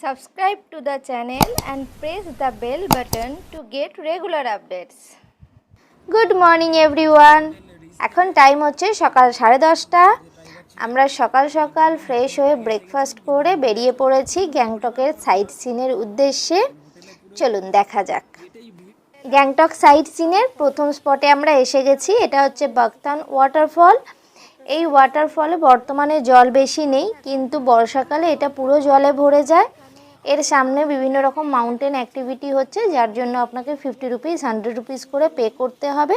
Subscribe to the channel and press the bell button to get regular updates. Good morning everyone এখন time হচ্ছে সকাল সাড়ে দশটা। আমরা সকাল সকাল ফ্রেশ হয়ে ব্রেকফাস্ট করে বেরিয়ে পড়েছি গ্যাংটকের সাইট সিনের উদ্দেশ্যে। চলুন দেখা যাক। গ্যাংটক সাইট সিনের প্রথম স্পটে আমরা এসে গেছি। এটা হচ্ছে বাগতান ওয়াটারফল এই ওয়াটারফলে বর্তমানে জল বেশি নেই, কিন্তু বর্ষাকালে এটা পুরো জলে ভরে যায়। এর সামনে বিভিন্ন রকম মাউন্টেন অ্যাক্টিভিটি হচ্ছে, যার জন্য আপনাকে ফিফটি রুপিস হান্ড্রেড রুপিস করে পে করতে হবে।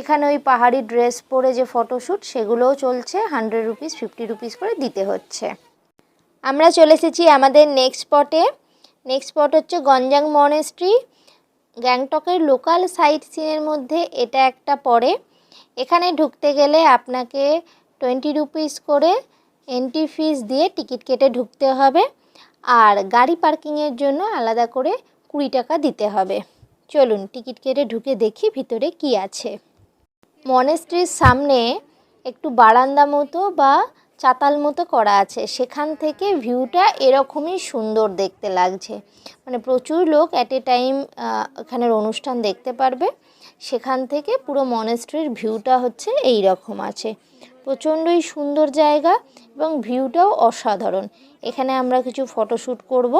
এখানে ওই পাহাড়ি ড্রেস পরে যে ফটোশ্যুট সেগুলোও চলছে হান্ড্রেড রুপিস ফিফটি রুপিস করে দিতে হচ্ছে। আমরা চলে এসেছি আমাদের নেক্সট স্পটে নেক্সট স্পট হচ্ছে গঞ্জাং মনেস্ট্রি গ্যাংটকের লোকাল সাইট সিনের মধ্যে এটা একটা পড়ে। এখানে ঢুকতে গেলে আপনাকে টোয়েন্টি রুপিস করে এন্ট্রি ফিস দিয়ে টিকিট কেটে ঢুকতে হবে। আর গাড়ি পার্কিংয়ের জন্য আলাদা করে কুড়ি টাকা দিতে হবে। চলুন, টিকিট কেটে ঢুকে দেখি ভিতরে কি আছে। মনেস্ট্রির সামনে একটু বারান্দা মতো বা চাতাল মতো করা আছে। সেখান থেকে ভিউটা এরকমই সুন্দর দেখতে লাগছে। মানে প্রচুর লোক অ্যাট এ টাইম এখানের অনুষ্ঠান দেখতে পারবে। সেখান থেকে পুরো মনেস্ট্রির ভিউটা হচ্ছে এই রকম আছে। প্রচণ্ডই সুন্দর জায়গা এবং ভিউটাও অসাধারণ। এখানে আমরা কিছু ফটোশ্যুট করব,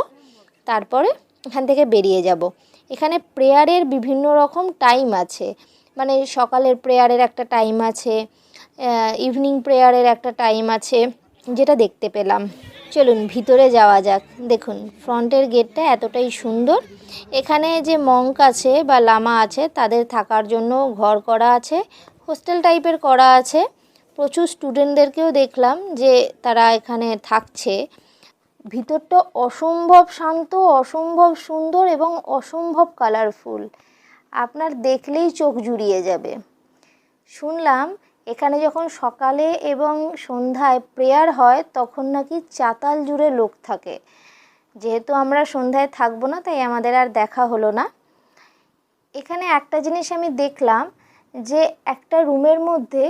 তারপরে এখান থেকে বেরিয়ে যাব। এখানে প্রেয়ারের বিভিন্ন রকম টাইম আছে। মানে সকালের প্রেয়ারের একটা টাইম আছে ইভিনিং প্রেয়ারের একটা টাইম আছে, যেটা দেখতে পেলাম। চলুন, ভিতরে যাওয়া যাক। দেখুন, ফ্রন্টের গেটটা এতটাই সুন্দর। এখানে যে মঙ্ক আছে বা লামা আছে, তাদের থাকার জন্য ঘর করা আছে, হোস্টেল টাইপের করা আছে। প্রচুর স্টুডেন্টদেরকেও দেখলাম যে তারা এখানে থাকছে। ভিতরটা অসম্ভব শান্ত, অসম্ভব সুন্দর এবং অসম্ভব কালারফুল আপনার দেখলেই চোখ জুড়িয়ে যাবে। শুনলাম, এখানে যখন সকালে এবং সন্ধ্যায় প্রেয়ার হয়, তখন নাকি চাতাল জুড়ে লোক থাকে। যেহেতু আমরা সন্ধ্যায় থাকব না, তাই আমাদের আর দেখা হলো না। এখানে একটা জিনিস আমি দেখলাম যে একটা রুমের মধ্যে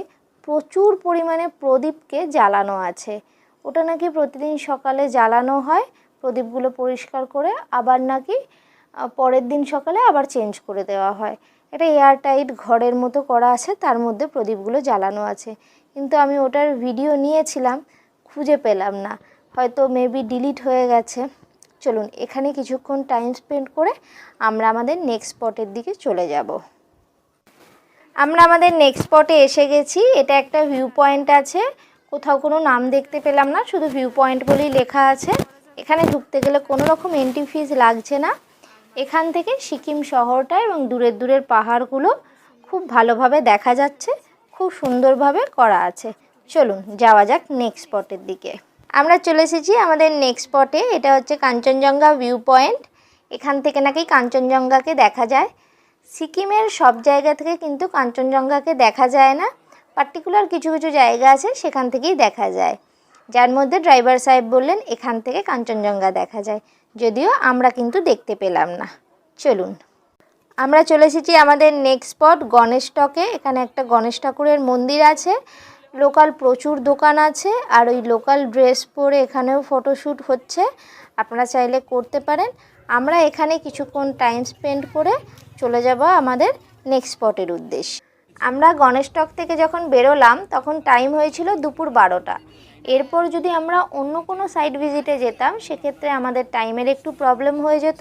প্রচুর পরিমাণে প্রদীপকে জ্বালানো আছে। ওটা নাকি প্রতিদিন সকালে জ্বালানো হয়, প্রদীপগুলো পরিষ্কার করে আবার নাকি পরের দিন সকালে আবার চেঞ্জ করে দেওয়া হয়। এটা এয়ার টাইট ঘরের মতো করা আছে, তার মধ্যে প্রদীপগুলো জ্বালানো আছে। কিন্তু আমি ওটার ভিডিও নিয়েছিলাম, খুঁজে পেলাম না। হয়তো মেবি ডিলিট হয়ে গেছে। চলুন, এখানে কিছুক্ষণ টাইম স্পেন্ড করে আমরা আমাদের নেক্সট স্পটের দিকে চলে যাব। আমরা আমাদের নেক্সট স্পটে এসে গেছি। এটা একটা ভিউ পয়েন্ট আছে। কোথাও কোনো নাম দেখতে পেলাম না, শুধু ভিউ পয়েন্ট বলেই লেখা আছে। এখানে ঢুকতে গেলে কোনো রকম এন্ট্রি ফিজ লাগছে না। এখান থেকে সিকিম শহরটা এবং দূরের দূরের পাহাড়গুলো খুব ভালোভাবে দেখা যাচ্ছে, খুব সুন্দরভাবে করা আছে। চলুন, যাওয়া যাক নেক্সট স্পটের দিকে। আমরা চলে এসেছি আমাদের নেক্সট স্পটে এটা হচ্ছে কাঞ্চনজঙ্ঘা ভিউ পয়েন্ট এখান থেকে নাকি কাঞ্চনজঙ্ঘাকে দেখা যায়। সিকিমের সব জায়গা থেকে কিন্তু কাঞ্চনজঙ্ঘাকে দেখা যায় না। পার্টিকুলার কিছু কিছু জায়গা আছে, সেখান থেকেই দেখা যায়। যার মধ্যে ড্রাইভার সাহেব বললেন, এখান থেকে কাঞ্চনজঙ্ঘা দেখা যায়। যদিও আমরা কিন্তু দেখতে পেলাম না। চলুন। আমরা চলে এসেছি আমাদের নেক্সট স্পট গণেশ টকে। এখানে একটা গণেশ ঠাকুরের মন্দির আছে। লোকাল প্রচুর দোকান আছে, আর ওই লোকাল ড্রেস পরে এখানেও ফটোশ্যুট হচ্ছে। আপনারা চাইলে করতে পারেন। আমরা এখানে কিছুক্ষণ টাইম স্পেন্ড করে চলে যাব আমাদের নেক্সট স্পটের উদ্দেশ্যে। আমরা গণেশ টক থেকে যখন বেরোলাম, তখন টাইম হয়েছিল দুপুর বারোটা। এরপর যদি আমরা অন্য কোনো সাইট ভিজিটে যেতাম, সেক্ষেত্রে আমাদের টাইমের একটু প্রবলেম হয়ে যেত।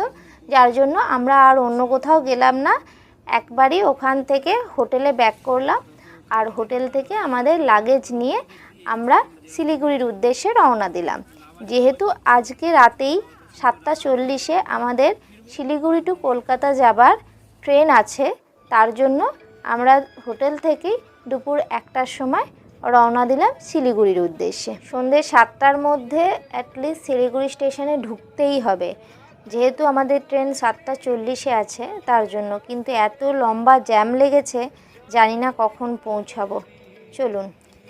যার জন্য আমরা আর অন্য কোথাও গেলাম না। একবারই ওখান থেকে হোটেলে ব্যাক করলাম। আর হোটেল থেকে আমাদের লাগেজ নিয়ে আমরা শিলিগুড়ির উদ্দেশ্যে রওনা দিলাম। যেহেতু আজকে রাতেই সাতটা চল্লিশে আমাদের শিলিগুড়ি টু কলকাতা যাবার ট্রেন আছে, তার জন্য আমরা হোটেল থেকেই দুপুর একটার সময় রওনা দিলাম শিলিগুড়ির উদ্দেশ্যে। সন্ধ্যে সাতটার মধ্যে অ্যাটলিস্ট শিলিগুড়ি স্টেশনে ঢুকতেই হবে। যেহেতু আমাদের ট্রেন সাতটা চল্লিশে আছে, তার জন্য কিন্তু এত লম্বা জ্যাম লেগেছে, জানি না কখন পৌঁছাবো। চলুন।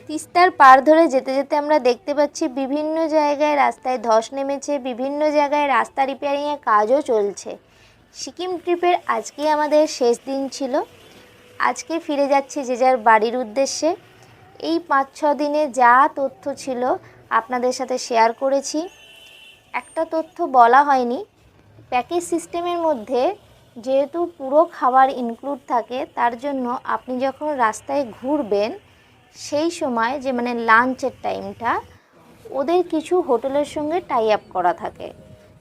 তিস্তার পার ধরে যেতে যেতে আমরা দেখতে পাচ্ছি বিভিন্ন জায়গায় রাস্তায় ধস নেমেছে, বিভিন্ন জায়গায় রাস্তা রিপেয়ারিংয়ের কাজও চলছে। সিকিম ট্রিপের আজকে আমাদের শেষ দিন ছিল। আজকে ফিরে যাচ্ছি যে যার বাড়ির উদ্দেশ্যে। এই পাঁচ, ছ দিনে যা তথ্য ছিল আপনাদের সাথে শেয়ার করেছি। একটা তথ্য বলা হয়নি। প্যাকেজ সিস্টেমের মধ্যে যেহেতু পুরো খাবার ইনক্লুড থাকে, তার জন্য আপনি যখন রাস্তায় ঘুরবেন, সেই সময় যে মানে লাঞ্চের টাইমটা ওদের কিছু হোটেলের সঙ্গে টাই আপ করা থাকে।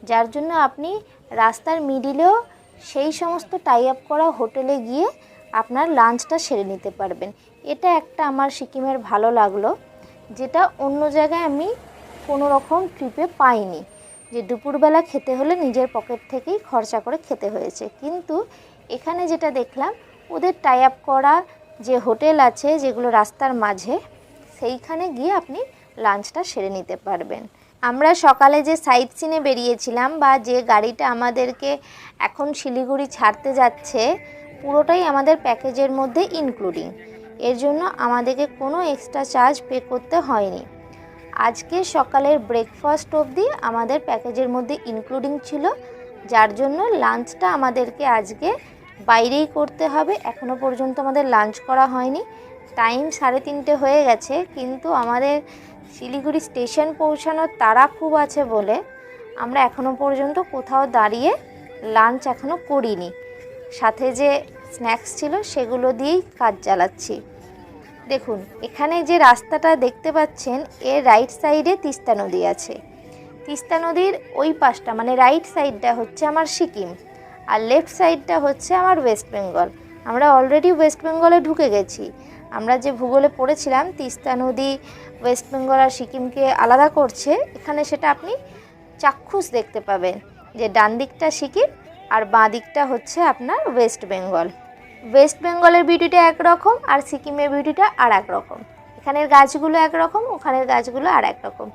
যার জন্য আপনি রাস্তার মিডিলেও সেই সমস্ত টাই আপ করা হোটেলে গিয়ে আপনার লাঞ্চটা সেরে নিতে পারবেন। এটা একটা আমার সিকিমের ভালো লাগল, যেটা অন্য জায়গায় আমি কোনো রকম ট্রিপে পাইনি, যে দুপুরবেলা খেতে হলে নিজের পকেট থেকেই খরচা করে খেতে হয়েছে। কিন্তু এখানে যেটা দেখলাম, ওদের টাই আপ করা যে হোটেল আছে, যেগুলো রাস্তার মাঝে, সেইখানে গিয়ে আপনি লাঞ্চটা সেরে নিতে পারবেন। আমরা সকালে যে সাইট সিনে বেরিয়েছিলাম বা যে গাড়িটা আমাদেরকে এখন শিলিগুড়ি ছাড়তে যাচ্ছে, পুরোটাই আমাদের প্যাকেজের মধ্যে ইনক্লুডিং এর জন্য আমাদেরকে কোনো এক্সট্রা চার্জ পে করতে হয়নি। আজকে সকালের ব্রেকফাস্ট অবধি আমাদের প্যাকেজের মধ্যে ইনক্লুডিং ছিল, যার জন্য লাঞ্চটা আমাদেরকে আজকে বাইরেই করতে হবে। এখনও পর্যন্ত আমাদের লাঞ্চ করা হয়নি। টাইম সাড়ে তিনটে হয়ে গেছে, কিন্তু আমাদের শিলিগুড়ি স্টেশন পৌঁছানোর তারা খুব আছে বলে আমরা এখনও পর্যন্ত কোথাও দাঁড়িয়ে লাঞ্চ এখনও করিনি। সাথে যে স্ন্যাক্স ছিল সেগুলো দিয়েই কাজ চালাচ্ছি। দেখুন, এখানে যে রাস্তাটা দেখতে পাচ্ছেন এর রাইট সাইডে তিস্তা নদী আছে। তিস্তা নদীর ওই পাশটা মানে রাইট সাইডটা হচ্ছে আমার সিকিম, আর লেফট সাইডটা হচ্ছে আমার ওয়েস্ট বেঙ্গল আমরা অলরেডি ওয়েস্ট বেঙ্গলে ঢুকে গেছি। আমরা যে ভূগোলে পড়েছিলাম, তিস্তা নদী, ওয়েস্ট বেঙ্গল আর সিকিমকে আলাদা করছে, এখানে সেটা আপনি চাক্ষুষ দেখতে পাবেন যে ডান দিকটা সিকিম আর বাঁ দিকটা হচ্ছে আপনার ওয়েস্ট বেঙ্গল। ওয়েস্ট বেঙ্গলের বিউটিটা একরকম আর সিকিমের বিউটিটা আর এক রকম এখানের গাছগুলো একরকম, ওখানের গাছগুলো আর এক রকম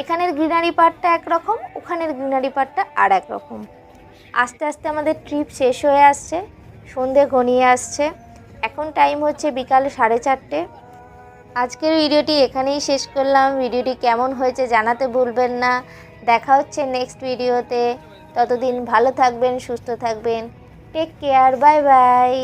এখানের গ্রিনারি পার্টটা একরকম, ওখানের গ্রিনারি পার্টটা আর এক রকম আস্তে আস্তে আমাদের ট্রিপ শেষ হয়ে আসছে, সন্ধে ঘনিয়ে আসছে। এখন টাইম হচ্ছে বিকাল সাড়ে চারটে। আজকের ভিডিওটি এখানেই শেষ করলাম। ভিডিওটি কেমন হয়েছে জানাতে ভুলবেন না। দেখা হচ্ছে নেক্সট ভিডিওতে ততদিন ভালো থাকবেন, সুস্থ থাকবেন। Take care bye bye